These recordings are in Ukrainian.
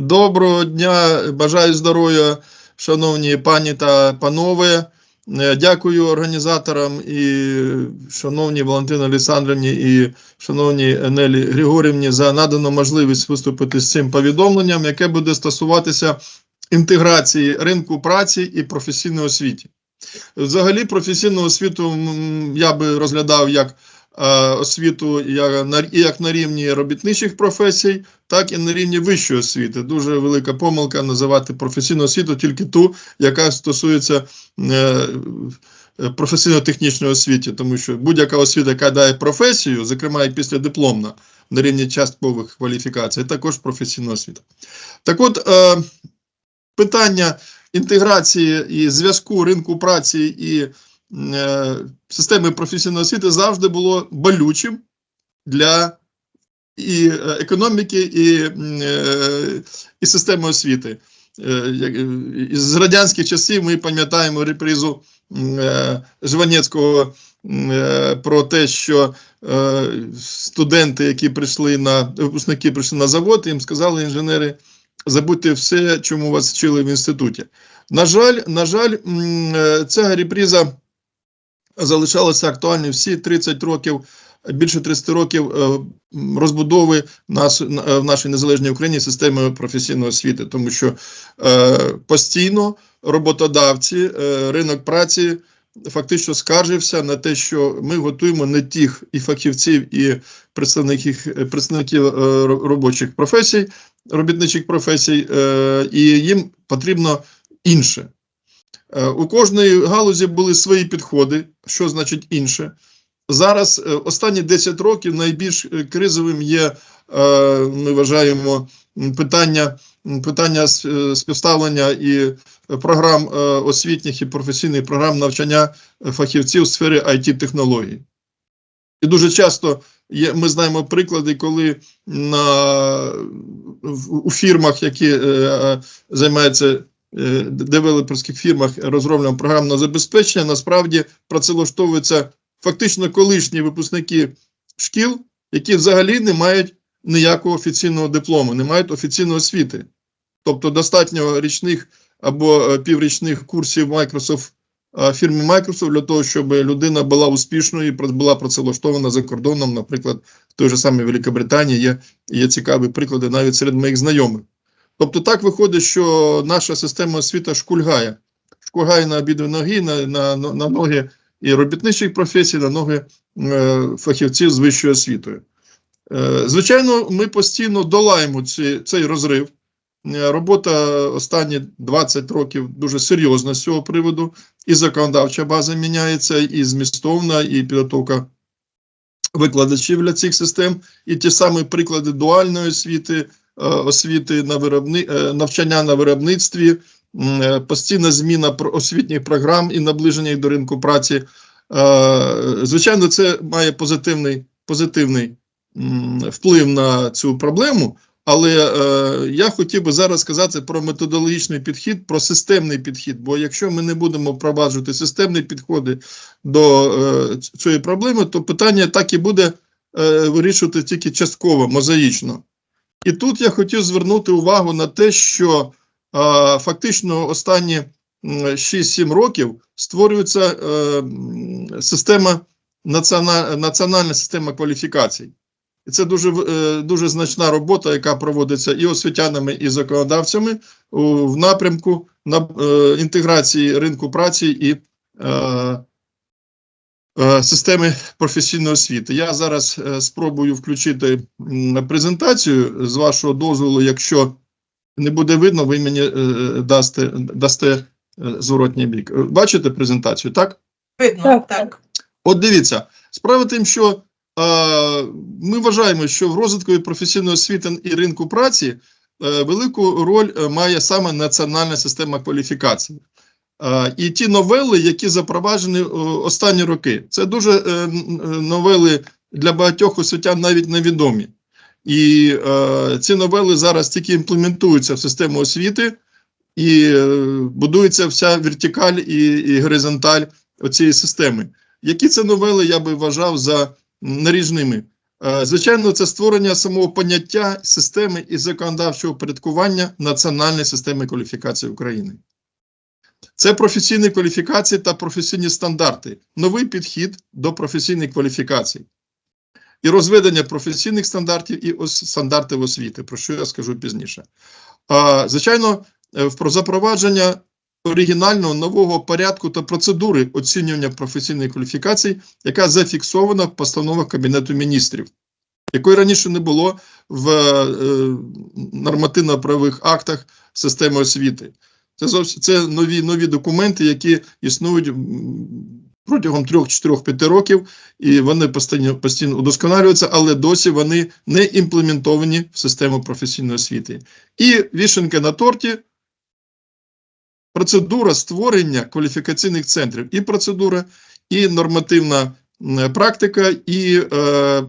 Доброго дня, бажаю здоров'я, шановні пані та панове. Е, Дякую організаторам і шановній Валентині Олександрівні і шановній Нелі Григорівні за надану можливість виступити з цим повідомленням, яке буде стосуватися інтеграції ринку праці і професійної освіти. Взагалі, професійну освіту я би розглядав як освіту як на, рівні робітничих професій, так і на рівні вищої освіти. Дуже велика помилка називати професійну освіту тільки ту, яка стосується е, е, професійно-технічної освіти, тому що будь-яка освіта, яка дає професію, зокрема і післядипломна на рівні часткових кваліфікацій, також професійна освіта. Так от, е, питання інтеграції і зв'язку ринку праці і е, системи професійної освіти завжди було болючим для і е, економіки, і, е, і системи освіти. Е, е, З радянських часів ми пам'ятаємо репризу е, Жванецького е, про те, що е, студенти, які прийшли на випускники прийшли на завод, їм сказали інженери, забудьте все, чому вас вчили в інституті. На жаль, на жаль, е, ця реприза залишалася актуальною всі 30 років, більше 30 років е, розбудови е, в нашій незалежній Україні системи професійної освіти, тому що е, постійно роботодавці, ринок праці фактично скаржився на те, що ми готуємо не тих і фахівців, і представників, представників робочих професій, робітничих професій, і їм потрібно інше. Е, У кожної галузі були свої підходи, що значить інше. Зараз е, останні 10 років найбільш е, кризовим є, ми вважаємо, питання, питання співставлення і програм освітніх і професійних програм навчання фахівців у сфері it технологій І дуже часто є, ми знаємо приклади, коли на, у фірмах, які займаються девелоперських фірмах розробленням програмного забезпечення, насправді працевлаштовуються фактично колишні випускники шкіл, які взагалі не мають ніякого офіційного диплому, не мають офіційної освіти. Тобто достатньо річних або е, піврічних курсів Microsoft е, фірми Microsoft для того, щоб людина була успішною і була працевлаштована за кордоном, наприклад, в той же самій Великобританії є, є цікаві приклади навіть серед моїх знайомих. Тобто так виходить, що наша система освіти шкульгає. Шкульгає на обидві ноги, на, на, на, ноги і робітничих професій, на ноги е, фахівців з вищою освітою. Е, звичайно, ми постійно долаємо ці, цей розрив. Е, Робота останні 20 років дуже серйозна з цього приводу. І законодавча база міняється, і змістовна, і підготовка викладачів для цих систем, і ті самі приклади дуальної освіти, освіти на виробни, е, навчання на виробництві, е, постійна зміна освітніх програм і наближення їх до ринку праці. Е, Звичайно, це має позитивний, позитивний вплив на цю проблему. Але е, я хотів би зараз сказати про методологічний підхід, про системний підхід. Бо якщо ми не будемо впроваджувати системні підходи до е, цієї проблеми, то питання так і буде е, вирішувати тільки частково, мозаїчно. І тут я хотів звернути увагу на те, що фактично останні 6-7 років створюється е, система національ, національна система кваліфікацій. І це дуже е, дуже значна робота, яка проводиться і освітянами, і законодавцями в напрямку на е, інтеграції ринку праці і е, системи професійної освіти. Я зараз е, спробую включити презентацію з вашого дозволу. Якщо не буде видно, ви мені е, дасте, дасте е, зворотній бік. Е, Бачите презентацію, так? Видно, Так, так. От дивіться, справа тим, що е, ми вважаємо, що в розвитку професійної освіти і ринку праці е, велику роль е, має саме національна система кваліфікації. Е, і ті новели, які запроваджені е, останні роки, це дуже е, новели для багатьох освітян навіть невідомі. І ці новели зараз тільки імплементуються в систему освіти, і будується вся вертикаль і, і горизонталь цієї системи. Які це новели я би вважав за наріжними? Звичайно, це створення самого поняття системи і законодавчого порядкування національної системи кваліфікації України. Це професійні кваліфікації та професійні стандарти, новий підхід до професійних кваліфікацій і розведення професійних стандартів і стандартів освіти, про що я скажу пізніше. Звичайно, е, про запровадження оригінального нового порядку та процедури оцінювання професійної кваліфікації, яка зафіксована в постановах Кабінету міністрів, якої раніше не було в е, нормативно-правових актах системи освіти. Це зовсім це нові нові документи, які існують протягом 3-4-5 років, і вони постійно постійно удосконалюються, але досі вони не імплементовані в систему професійної освіти. І вішенка на торті. Процедура створення кваліфікаційних центрів, і процедура, і нормативна практика, і е,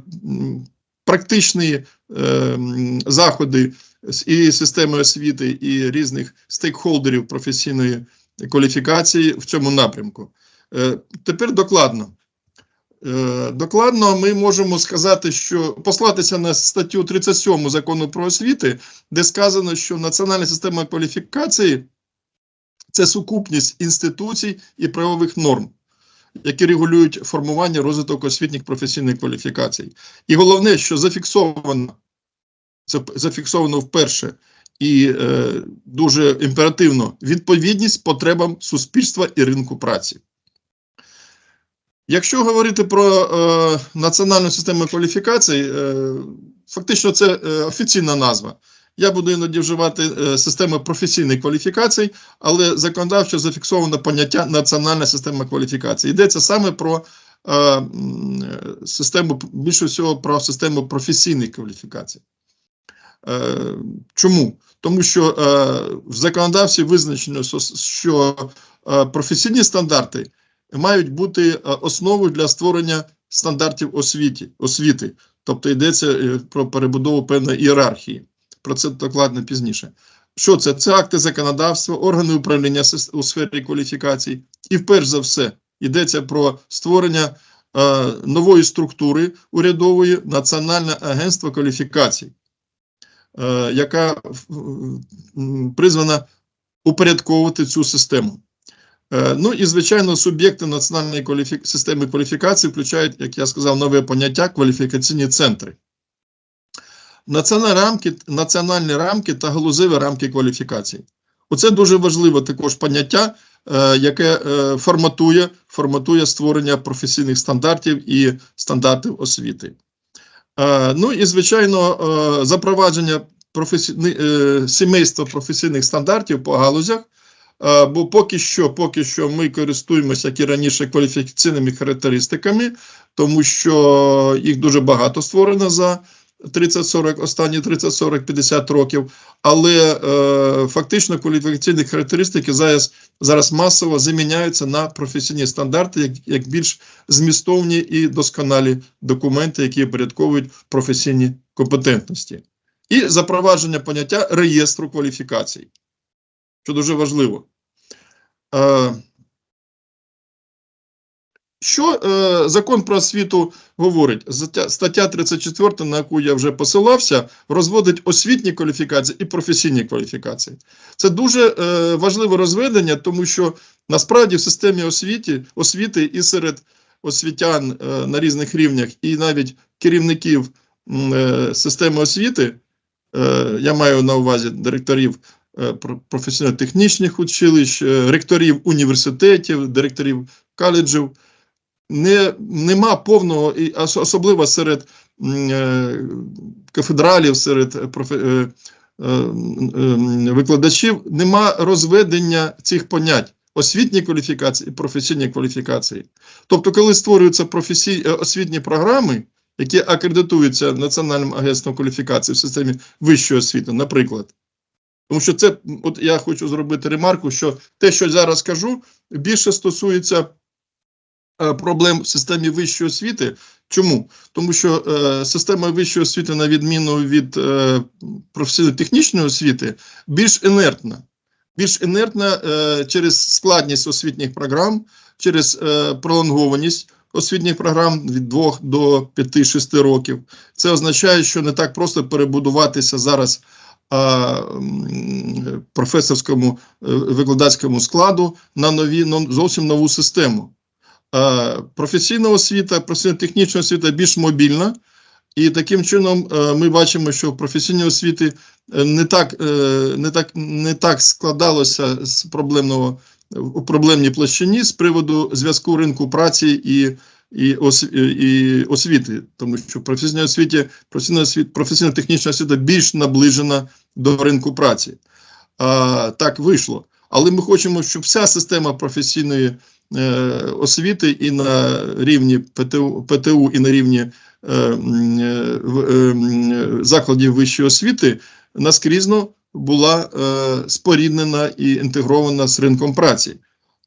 практичні е, заходи і системи освіти, і різних стейкхолдерів професійної кваліфікації в цьому напрямку. Е, Тепер докладно. Е, Докладно ми можемо сказати, що послатися на статтю 37 закону про освіти, де сказано, що національна система кваліфікації це сукупність інституцій і правових норм, які регулюють формування розвиток освітніх професійних кваліфікацій. І головне, що зафіксовано, це зафіксовано вперше і е, дуже імперативно відповідність потребам суспільства і ринку праці. Якщо говорити про е, національну систему кваліфікацій, е, фактично це е, офіційна назва. Я буду іноді вживати е, систему професійних кваліфікацій, але законодавчо зафіксовано поняття національна система кваліфікацій. Йдеться саме про е, систему, більше всього про систему професійних кваліфікацій. Е, чому? Тому що е, в законодавстві визначено, що- е, професійні стандарти мають бути основою для створення стандартів освіті, освіти. Тобто йдеться про перебудову певної ієрархії. Про це докладно пізніше. Що це? Це акти законодавства, органи управління у сфері кваліфікацій. І вперш за все йдеться про створення е, нової структури урядової Національне агентство кваліфікацій, яка призвана упорядковувати цю систему. Е, Ну і звичайно, суб'єкти національної кваліфі... системи кваліфікації включають, як я сказав, нове поняття кваліфікаційні центри. Національні рамки, національні рамки та галузеві рамки кваліфікацій. Оце дуже важливе також поняття, е, яке е, форматує, форматує створення професійних стандартів і стандартів освіти. Е, Ну і звичайно, е, запровадження професі... е, сімейства професійних стандартів по галузях. Бо поки що, поки що ми користуємося, як і раніше, кваліфікаційними характеристиками, тому що їх дуже багато створено за 30-40, останні 30-40-50 років. Але е, фактично кваліфікаційні характеристики зараз, зараз масово заміняються на професійні стандарти, як, як більш змістовні і досконалі документи, які порядковують професійні компетентності. І запровадження поняття реєстру кваліфікацій що дуже важливо. Е, що е, закон про освіту говорить? Стаття, стаття 34, на яку я вже посилався, розводить освітні кваліфікації і професійні кваліфікації. Це дуже е, важливе розведення, тому що насправді в системі освіти, освіти і серед освітян е, на різних рівнях, і навіть керівників е, системи освіти, е, я маю на увазі директорів е, про- професійно-технічних училищ, е, ректорів університетів, директорів коледжів. Не, нема повного, і особливо серед е, кафедралів, серед е, е, викладачів, нема розведення цих понять освітні кваліфікації і професійні кваліфікації. Тобто, коли створюються професій, освітні програми, які акредитуються Національним агентством кваліфікації в системі вищої освіти, наприклад, тому що це, от я хочу зробити ремарку, що те, що зараз кажу, більше стосується проблем в системі вищої освіти. Чому? Тому що е, система вищої освіти, на відміну від е, професійно-технічної освіти, більш інертна. Більш інертна е, через складність освітніх програм, через е, пролонгованість освітніх програм від 2 до 5-6 років. Це означає, що не так просто перебудуватися зараз а, професорському е, викладацькому складу на нові, но- зовсім нову систему. Е, Професійна освіта, професійно-технічна освіта більш мобільна, і таким чином е, ми бачимо, що в професійній освіті е, не так, не так, не так складалося з проблемного у проблемній площині з приводу зв'язку ринку праці і, і, і освіти, тому що в професійній освіті професійно-технічна освіта більш наближена до ринку праці. А, так вийшло. Але ми хочемо, щоб вся система професійної е, освіти і на рівні ПТУ, ПТУ і на рівні е, е, е, закладів вищої освіти наскрізно була е, споріднена і інтегрована з ринком праці.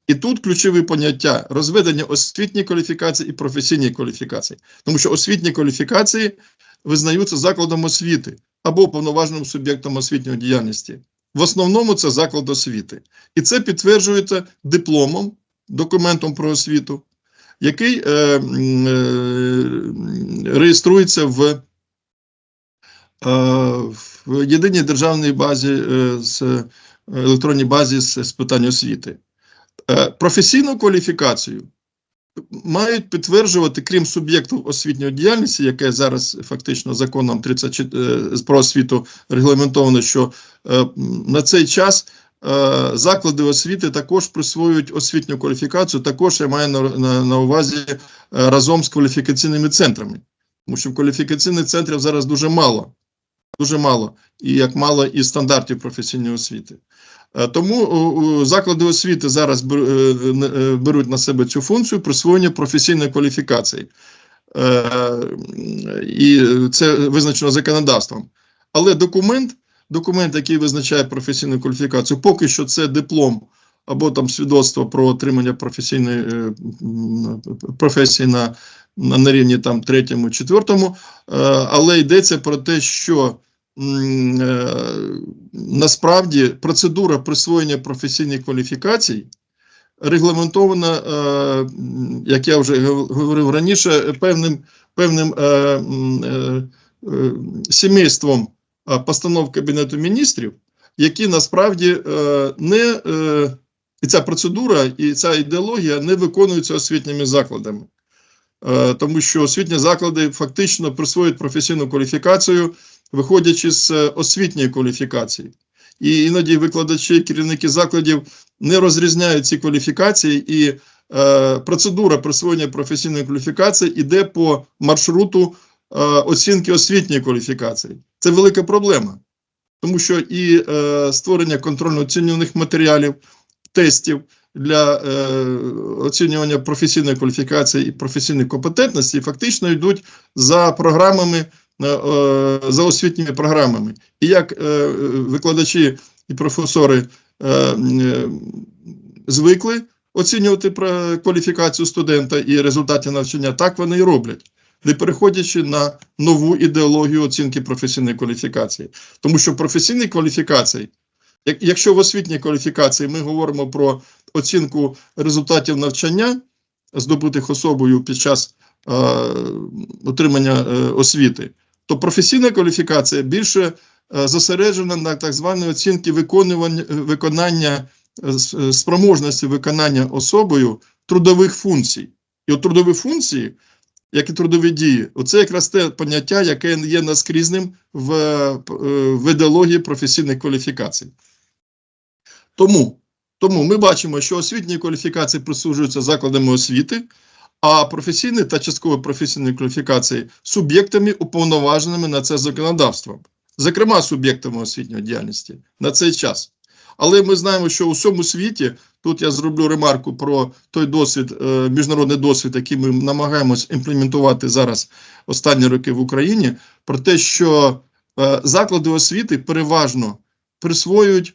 І тут ключові поняття розведення освітньої кваліфікації і професійної кваліфікації, тому що освітні кваліфікації визнаються закладом освіти або повноваженим суб'єктом освітньої діяльності. В основному це заклад освіти. І це підтверджується дипломом, документом про освіту, який е, е, реєструється в, е, в єдиній державній базі е, з е, електронній базі з, з питань освіти. Е, професійну кваліфікацію мають підтверджувати, крім суб'єктів освітньої діяльності, яке зараз фактично законом 34 е, про освіту регламентовано, що е, на цей час е, заклади освіти також присвоюють освітню кваліфікацію, також я маю на, на, на увазі разом з кваліфікаційними центрами. Тому що кваліфікаційних центрів зараз дуже мало. Дуже мало, і як мало і стандартів професійної освіти. Е, Тому о, заклади освіти зараз е, е, беруть на себе цю функцію присвоєння професійної кваліфікації. Е, І це визначено законодавством. Але документ, документ, який визначає професійну кваліфікацію, поки що це диплом або там свідоцтво про отримання професійної е, професії на, на, рівні там третьому, четвертому, е, але йдеться про те, що е, насправді процедура присвоєння професійних кваліфікацій регламентована, е, як я вже говорив раніше, певним, певним е, е, е, сімейством е, постанов Кабінету міністрів, які насправді е, не е, і ця процедура, і ця ідеологія не виконуються освітніми закладами. Е, Тому що освітні заклади фактично присвоюють професійну кваліфікацію, виходячи з е, освітньої кваліфікації. І іноді викладачі, керівники закладів не розрізняють ці кваліфікації, і е, процедура присвоєння професійної кваліфікації йде по маршруту е, оцінки освітньої кваліфікації. Це велика проблема, тому що і е, створення контрольно-оцінюваних матеріалів, тестів для е, оцінювання професійної кваліфікації і професійної компетентності фактично йдуть за програмами, е, е, за освітніми програмами. І як е, викладачі і професори е, е, звикли оцінювати кваліфікацію студента і результати навчання, так вони і роблять, не переходячи на нову ідеологію оцінки професійної кваліфікації. Тому що професійні кваліфікації, якщо в освітній кваліфікації ми говоримо про оцінку результатів навчання, здобутих особою під час е, отримання е, освіти, то професійна кваліфікація більше е, зосереджена на так званій оцінці виконування, виконання е, е, спроможності виконання особою трудових функцій. І от трудові функції, як і трудові дії, оце якраз те поняття, яке є наскрізним в, в ідеології професійних кваліфікацій. Тому, тому ми бачимо, що освітні кваліфікації присуджуються закладами освіти, а професійні та частково професійні кваліфікації суб'єктами, уповноваженими на це законодавством, зокрема суб'єктами освітньої діяльності на цей час. Але ми знаємо, що у всьому світі тут я зроблю ремарку про той досвід, е, міжнародний досвід, який ми намагаємось імплементувати зараз останні роки в Україні, про те, що е, заклади освіти переважно присвоюють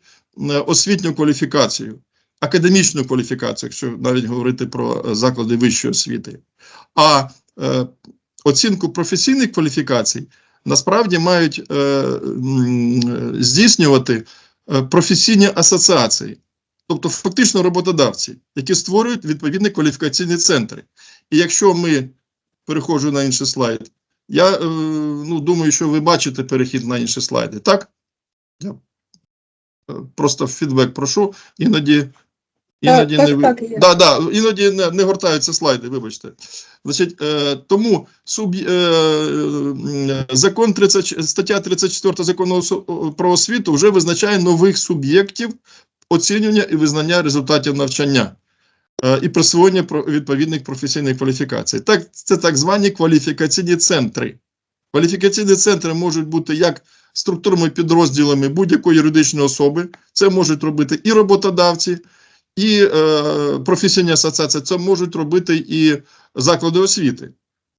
освітню кваліфікацію, академічну кваліфікацію, якщо навіть говорити про е, заклади вищої освіти. А е, оцінку професійних кваліфікацій насправді мають е, здійснювати е, професійні асоціації, тобто фактично роботодавці, які створюють відповідні кваліфікаційні центри. І якщо ми переходжу на інший слайд, я е, ну, думаю, що ви бачите перехід на інші слайди, так? Е, просто фідбек прошу, іноді. Іноді так, не ви- так, да, да, іноді не, не гортаються слайди, вибачте. Значить, е, тому суб, е, закон 30, стаття 34 закону про освіту вже визначає нових суб'єктів оцінювання і визнання результатів навчання е, і присвоєння відповідних професійних кваліфікацій. Так, це так звані кваліфікаційні центри. Кваліфікаційні центри можуть бути як структурними підрозділами будь-якої юридичної особи. Це можуть робити і роботодавці, і е, професійні асоціації. Це можуть робити і заклади освіти.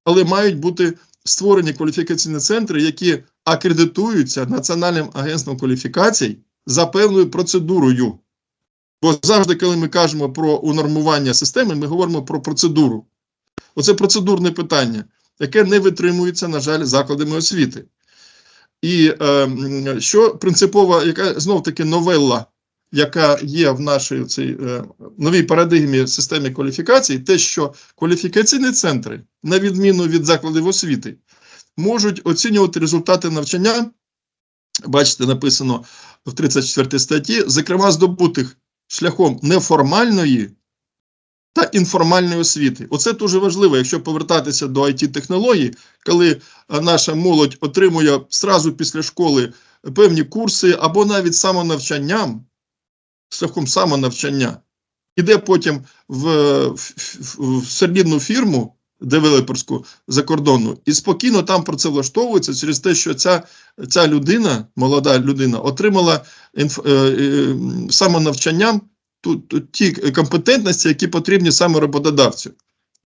Але мають бути створені кваліфікаційні центри, які акредитуються Національним агентством кваліфікацій за певною процедурою. Бо завжди, коли ми кажемо про унормування системи, ми говоримо про процедуру. Оце процедурне питання, яке не витримується, на жаль, закладами освіти. І е, що принципова, яка знов-таки новелла, яка є в нашій цій е, новій парадигмі системи кваліфікацій, те, що кваліфікаційні центри, на відміну від закладів освіти, можуть оцінювати результати навчання. Бачите, написано в 34 статті, зокрема, здобутих шляхом неформальної та інформальної освіти. Оце дуже важливо, якщо повертатися до it технологій коли е, наша молодь отримує зразу після школи певні курси або навіть самонавчанням, шляхом самонавчання, іде потім в, в, в, в фірму девелоперську закордонну і спокійно там працевлаштовується через те, що ця, ця людина, молода людина, отримала інф, е, е, самонавчанням ту, ту, ті компетентності, які потрібні саме роботодавцю,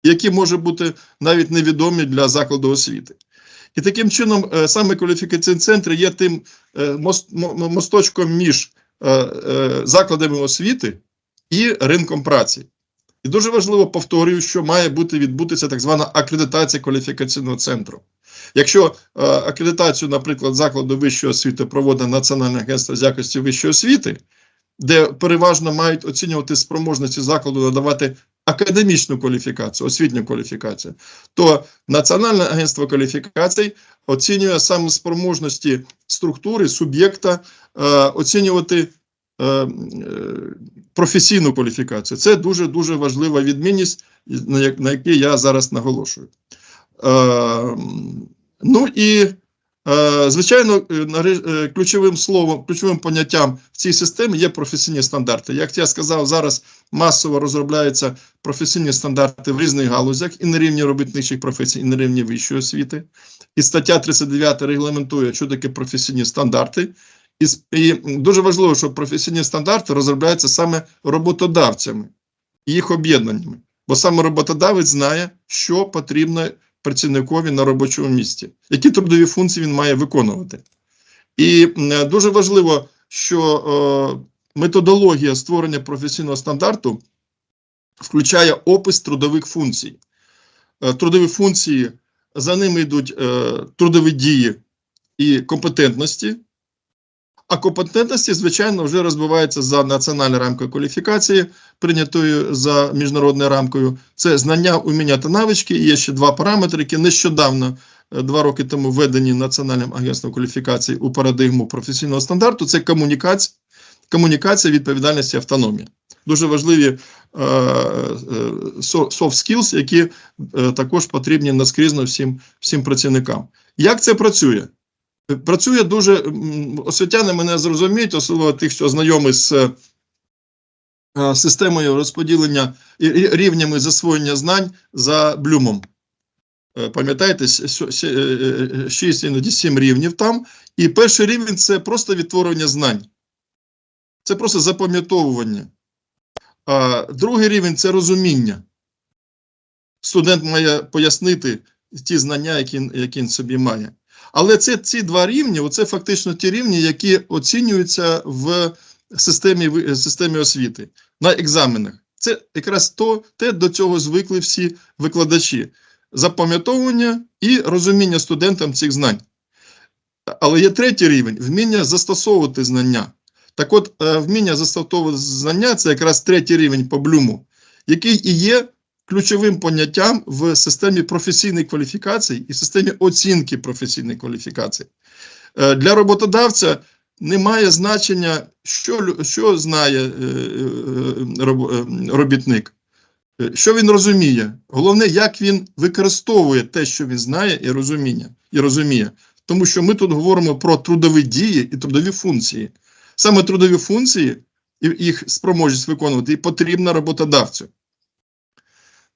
які можуть бути навіть невідомі для закладу освіти. І таким чином е, саме кваліфікаційні центри є тим е, мост, мосточком між е, е, закладами освіти і ринком праці. І дуже важливо повторюю, що має бути відбутися так звана акредитація кваліфікаційного центру. Якщо е, акредитацію, наприклад, закладу вищої освіти проводить Національне агентство з якості вищої освіти, де переважно мають оцінювати спроможності закладу надавати академічну кваліфікацію, освітню кваліфікацію, то Національне агентство кваліфікацій оцінює саме спроможності структури, суб'єкта, е, оцінювати е, професійну кваліфікацію. Це дуже дуже важлива відмінність, на, як, на якій я зараз наголошую. Е, ну і Звичайно, е, е, ключовим словом, ключовим поняттям в цій системі є професійні стандарти. Як я сказав, зараз масово розробляються професійні стандарти в різних галузях і на рівні робітничих професій, і на рівні вищої освіти. І стаття 39 регламентує, що таке професійні стандарти. І, і дуже важливо, що професійні стандарти розробляються саме роботодавцями і їх об'єднаннями. Бо саме роботодавець знає, що потрібно працівникові на робочому місці, які трудові функції він має виконувати. І дуже важливо, що е, методологія створення професійного стандарту включає опис трудових функцій. Е, трудові функції, за ними йдуть е, трудові дії і компетентності. А компетентності, звичайно, вже розбиваються за національною рамкою кваліфікації, прийнятою за міжнародною рамкою. Це знання, уміння та навички. Є ще два параметри, які нещодавно, е, два роки тому, введені Національним агентством кваліфікацій у парадигму професійного стандарту. Це комунікація, комунікація, відповідальність і автономія. Дуже важливі е, е, soft skills, які е, також потрібні наскрізно всім, всім працівникам. Як це працює? Працює дуже освітяни мене зрозуміють, особливо тих, що знайомі з е, системою розподілення і рівнями засвоєння знань за блюмом. Е, Пам'ятаєте, с- сьо- сі- е, шість, іноді сім рівнів там. І перший рівень це просто відтворення знань. Це просто запам'ятовування. А другий рівень це розуміння. Студент має пояснити ті знання, які, які він собі має. Але це ці два рівні, це фактично ті рівні, які оцінюються в системі, ви- системі освіти на екзаменах. Це якраз то, те, до цього звикли всі викладачі: запам'ятовування і розуміння студентам цих знань. Але є третій рівень вміння застосовувати знання. Так от, е, вміння застосовувати знання це якраз третій рівень по блюму, який і є ключовим поняттям в системі професійної кваліфікації і системі оцінки професійної кваліфікації. Е, Для роботодавця немає значення, що, що знає е, е, роб- робітник, що він розуміє. Головне, як він використовує те, що він знає, і розуміння, і розуміє. Тому що ми тут говоримо про трудові дії і трудові функції. Саме трудові функції і їх спроможність виконувати і потрібна роботодавцю.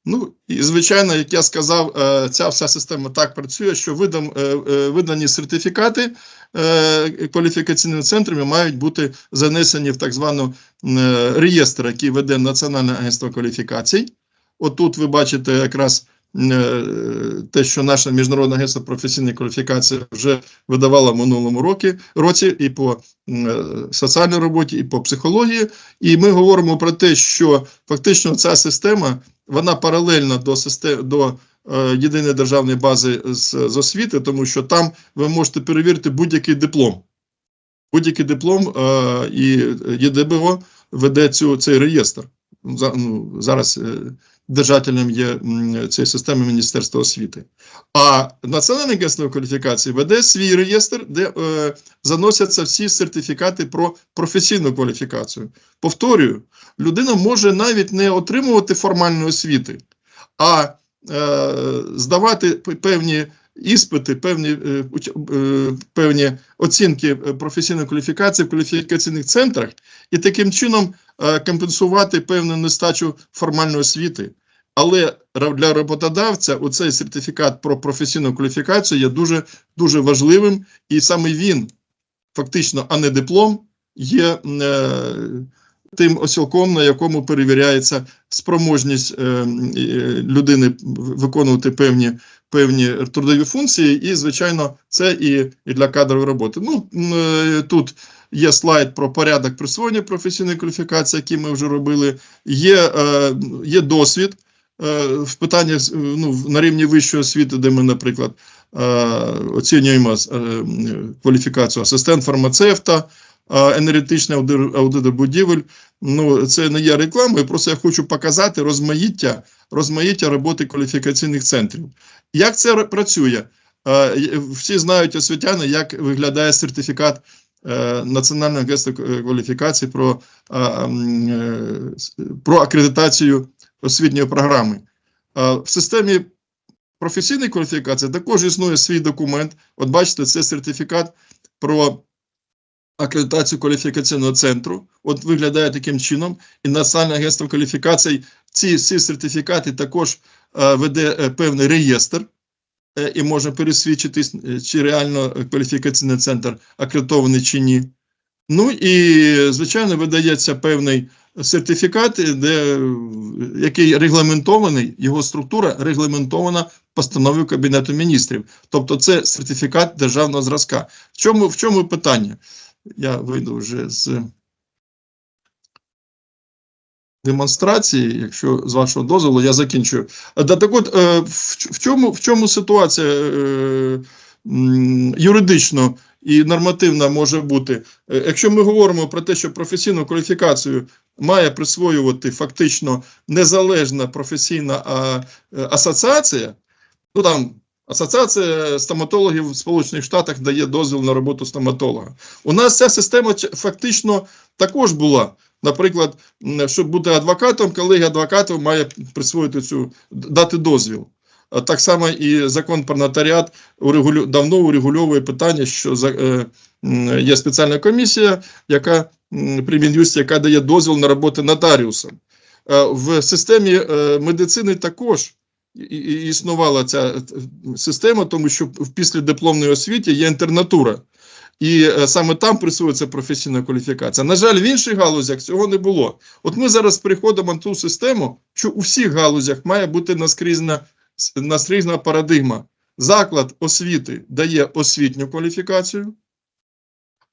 Ну і звичайно, як я сказав, е, ця вся система так працює, що видам, е, е, видані сертифікати кваліфікаційними центрами мають бути занесені в так звану реєстр, який веде Національне агентство кваліфікацій. Отут ви бачите якраз те, що наше міжнародне агентство професійної кваліфікації вже видавало в минулому році, році і по е, соціальній роботі, і по психології. І ми говоримо про те, що фактично ця система вона паралельна до системи до е, єдиної державної бази з, з освіти, тому що там ви можете перевірити будь-який диплом. Будь-який диплом е, і ЄДБО веде цю, цей реєстр. За, ну, зараз е, держателем є цієї системи Міністерства освіти. А Національне агентство кваліфікації веде свій реєстр, де е, заносяться всі сертифікати про професійну кваліфікацію. Повторюю, людина може навіть не отримувати формальної освіти, а е, здавати певні іспити, певні, е, е, певні оцінки е, професійної кваліфікації в кваліфікаційних центрах і таким чином компенсувати певну нестачу формальної освіти. Але для роботодавця оцей сертифікат про професійну кваліфікацію є дуже, дуже важливим, і саме він, фактично, а не диплом, є е, тим осілком, на якому перевіряється спроможність е, людини виконувати певні, певні трудові функції, і, звичайно, це і, і для кадрової роботи. Ну, е, тут є слайд про порядок присвоєння професійної кваліфікації, який ми вже робили. Є, е, є досвід е, в питаннях ну, на рівні вищої освіти, де ми, наприклад, оцінюємо кваліфікацію асистент фармацевта, енергетичний аудит, будівель. Ну, це не є рекламою, просто я хочу показати розмаїття, розмаїття роботи кваліфікаційних центрів. Як це працює? Всі знають освітяни, як виглядає сертифікат е, Національного агентства кваліфікації про, е, про акредитацію освітньої програми. В системі професійної кваліфікації також існує свій документ. От бачите, це сертифікат про акредитацію кваліфікаційного центру. От виглядає таким чином. І Національне агентство кваліфікацій ці, ці сертифікати також е, веде е, певний реєстр е, і може пересвідчитись, чи реально кваліфікаційний центр акредитований чи ні. Ну і, звичайно, видається певний сертифікат, де, який регламентований, його структура регламентована постановою Кабінету міністрів. Тобто це сертифікат державного зразка. В чому, в чому питання? Я вийду вже з демонстрації, якщо з вашого дозволу, я закінчую. Е, так от, е, в, чому, в чому ситуація е, юридично і нормативна може бути? Якщо ми говоримо про те, що професійну кваліфікацію має присвоювати фактично незалежна професійна асоціація, ну там Асоціація стоматологів в Сполучених Штатах дає дозвіл на роботу стоматолога. У нас ця система фактично також була. Наприклад, щоб бути адвокатом, колегія адвокатів має присвоїти цю дати дозвіл. Так само і закон про нотаріат урегулю, давно урегульовує питання, що за, е, є спеціальна комісія, яка при Мін'юсті, яка дає дозвіл на роботу нотаріусом. Е, В системі е, медицини також існувала ця е, система, тому що в післядипломній освіті є інтернатура. І е, саме там присвоюється професійна кваліфікація. На жаль, в інших галузях цього не було. От ми зараз переходимо на ту систему, що у всіх галузях має бути наскрізна, наскрізна парадигма. Заклад освіти дає освітню кваліфікацію,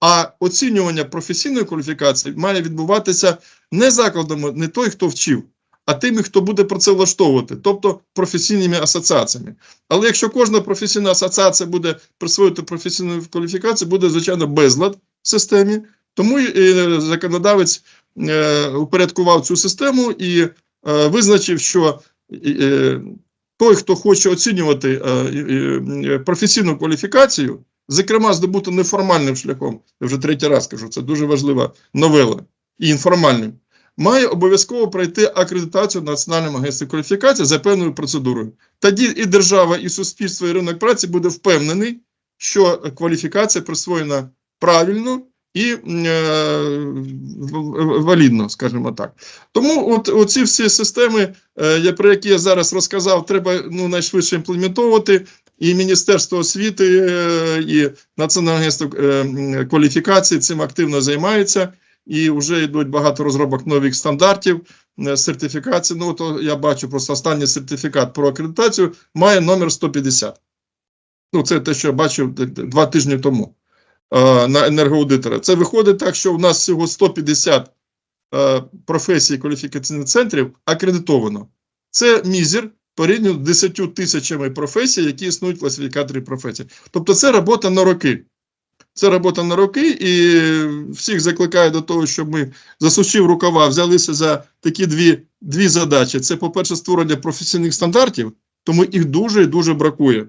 а оцінювання професійної кваліфікації має відбуватися не закладом, не той, хто вчив, а тими, хто буде працевлаштовувати, тобто професійними асоціаціями. Але якщо кожна професійна асоціація буде присвоїти професійну кваліфікацію, буде звичайно безлад в системі. Тому і, е, законодавець е, упорядкував цю систему і е, визначив, що е, той, хто хоче оцінювати е, е, е, професійну кваліфікацію, зокрема здобути неформальним шляхом, я вже третій раз кажу, це дуже важлива новела, і інформальним, має обов'язково пройти акредитацію Національному агентстві кваліфікації за певною процедурою. Тоді і держава, і суспільство, і ринок праці буде впевнений, що кваліфікація присвоєна правильно і е, валідно, скажімо так. Тому от оці всі системи, е, про які я зараз розказав, треба ну, найшвидше імплементовувати. І Міністерство освіти, е, і Національне агентство е, кваліфікації цим активно займається. І вже йдуть багато розробок нових стандартів, е, сертифікації. Ну, то я бачу просто останній сертифікат про акредитацію має номер 150. Ну, це те, що я бачив два тижні тому е, на енергоаудитора. Це виходить так, що у нас всього 150 е, професій кваліфікаційних центрів акредитовано. Це мізер порівняно з 10 тисячами професій, які існують в класифікаторі професій. Тобто це робота на роки. Це робота на роки, і всіх закликаю до того, щоб ми, засучив рукава, взялися за такі дві, дві задачі. Це, по-перше, створення професійних стандартів, тому їх дуже і дуже бракує.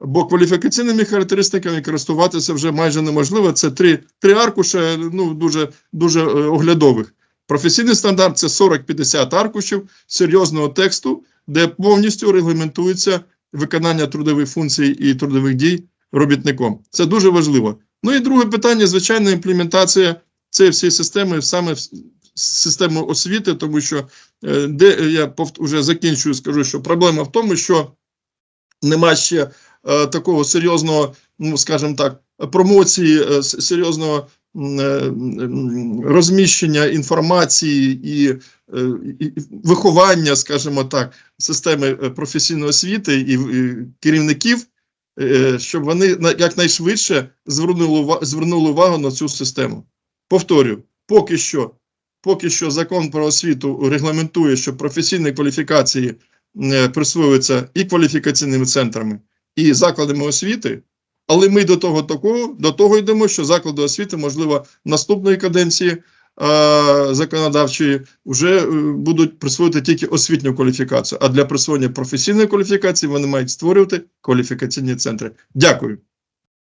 Бо кваліфікаційними характеристиками користуватися вже майже неможливо. Це три, три аркуша, ну дуже, дуже е, оглядових. Професійний стандарт це 40-50 аркушів серйозного тексту, де повністю регламентується виконання трудових функцій і трудових дій робітником. Це дуже важливо. Ну і друге питання, звичайно, імплементація цієї всієї системи саме в систему освіти, тому що е, де е, я вже закінчую, скажу, що проблема в тому, що нема ще е, такого серйозного, ну скажімо так, промоції, серйозного розміщення інформації і, виховання, скажімо так, системи професійної освіти і, керівників, щоб вони на- якнайшвидше звернули, звернули увагу на цю систему. Повторю, поки що, поки що закон про освіту регламентує, що професійні кваліфікації е, присвоюються і кваліфікаційними центрами, і закладами освіти. Але ми до того такого до того йдемо, що заклади освіти, можливо, наступної каденції е, законодавчої вже е, будуть присвоїти тільки освітню кваліфікацію. А для присвоєння професійної кваліфікації вони мають створювати кваліфікаційні центри. Дякую.